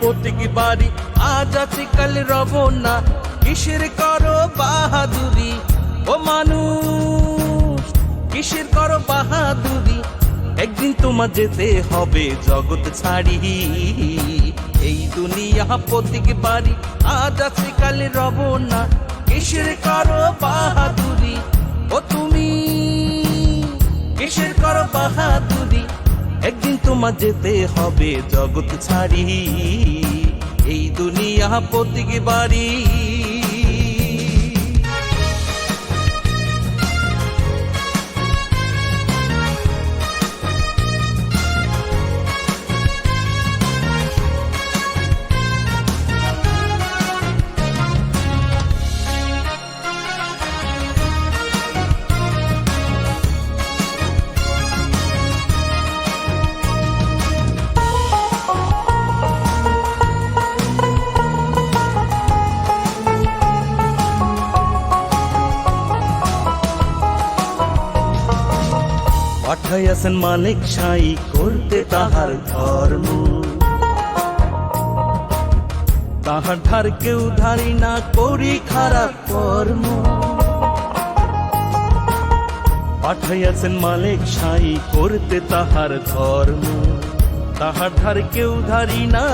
প্রতীক বাড়ি। আজ আছে, কাল রব না। কিসের করো বাহাদুরি? ও মানুষ, কিসের করো বাহাদুরি? একদিন তোমার যেতে হবে জগৎ ছাড়ি। এই দুনিয়া প্রতীক বাড়ি। আজ আছে, কাল রব না। কিসের করো বাহাদুরি? ও তুমি, কিসের করো বাহাদুরি? একদিন তোমার যেতে হবে জগৎ ছাড়ি। এই দুনিয়া প্রতীক বাড়ি। পাঠাইয়াছেন মালিক সাই করতে তাহার ধর্ম। তাহার ধার কেউ ধারি না করি খারাপ কর্ম। পাঠাইয়াছেন মালিক সাই করতে তাহার ধর্ম। তাহার ধার কেউ ধারি না,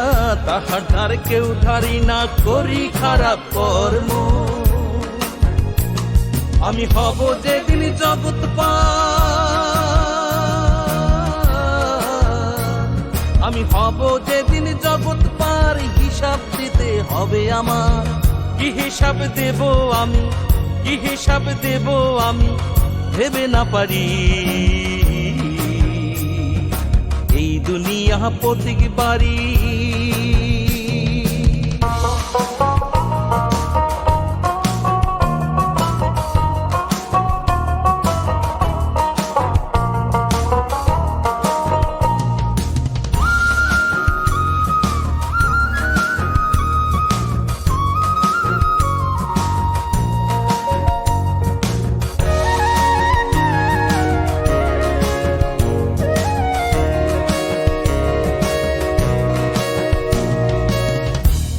তাহার ধার কেউ ধারি না করি খারাপ কর্ম। আমি হব যেদিন জগৎ পা হব যেদিন জগৎ পার হিসাব দিতে হবে আমার। কি হিসাব দেব আমি? কি হিসাব দেব আমি? ভেবে না পারি। এই দুনিয়া প্রতীক বাড়ি।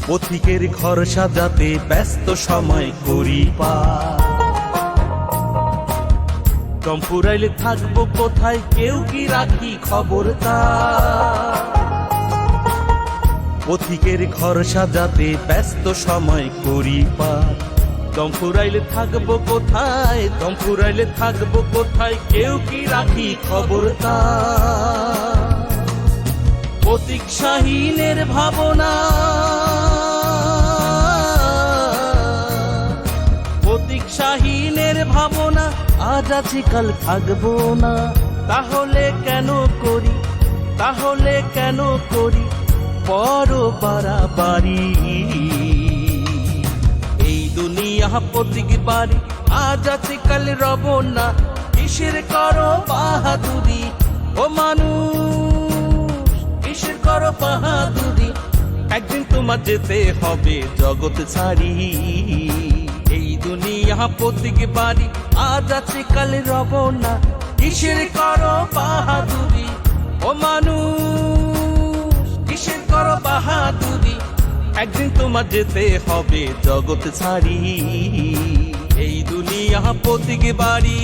পথিকের ঘর সাজাতে ব্যস্ত সময় করি পা। টম্পুরাইলে থাকব কোথায়, কেউ কি রাখি খবর তা। পথিকের ঘর সাজাতে ব্যস্ত সময় করি পা। টম্পুরাইলে থাকব কোথায় টম্পুরাইলে থাকব কোথায়, কেউ কি রাখি খবর তা। প্রতীক শাহীনের ভাবনা আজ কাল থাকব না। তাহলে কেন করি? তাহলে কেন করি? বড় বাড়াবাড়ি। এই দুনিয়া প্রতীক বাড়ি, আজ আছে কাল রব না কিসের করো বাহাদুরি? ও মানুষ, কিসের করো বাহাদুরি? একদিন তোমার যেতে হবে জগৎ ছাড়ি। প্রতীক বাড়ি আজ আছে, কাল রব না কিসের করো বাহাদুরি? ও মানুষ, কিসের করো বাহাদুরি? একদিন তোমার যেতে হবে জগৎ ছাড়ি। এই দুনিয়া প্রতীক বাড়ি